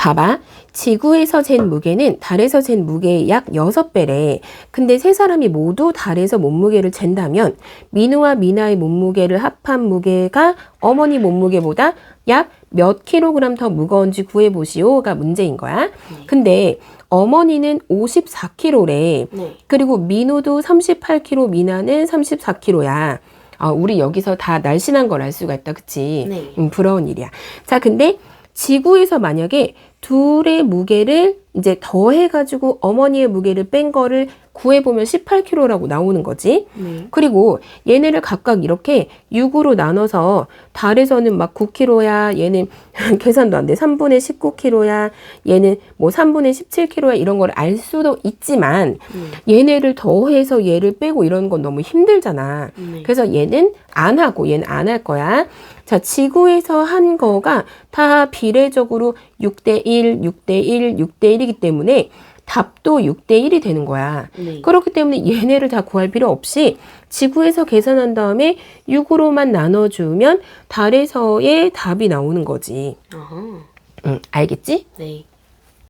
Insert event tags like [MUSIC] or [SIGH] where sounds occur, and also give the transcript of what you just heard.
봐봐. 지구에서 잰 무게는 달에서 잰 무게의 약 6배래. 근데 세 사람이 모두 달에서 몸무게를 잰다면 민우와 미나의 몸무게를 합한 무게가 어머니 몸무게보다 약 몇 킬로그램 더 무거운지 구해보시오가 문제인 거야. 근데 어머니는 54kg래. 네. 그리고 민우도 38kg, 미나는 34kg야. 아, 우리 여기서 다 날씬한 걸 알 수가 있다, 그치? 네. 음, 부러운 일이야. 자, 근데 지구에서 만약에 둘의 무게를 이제 더해가지고 어머니의 무게를 뺀 거를 구해보면 18kg라고 나오는 거지. 네. 그리고 얘네를 각각 이렇게 6으로 나눠서 달에서는 막 9kg야, 얘는 [LAUGHS] 계산도 안 돼. 3분의 19kg야, 얘는 뭐 3분의 17kg야, 이런 걸 알 수도 있지만 얘네를 더해서 얘를 빼고 이런 건 너무 힘들잖아. 네. 그래서 얘는 안 하고 얘는 안 할 거야. 자, 지구에서 한 거가 다 비례적으로 6대1, 6대1, 6대1 이기 때문에 답도 6대 1이 되는 거야. 네. 그렇기 때문에 얘네를 다 구할 필요 없이 지구에서 계산한 다음에 6으로만 나눠주면 달에서의 답이 나오는 거지. 어허. 응, 알겠지? 네.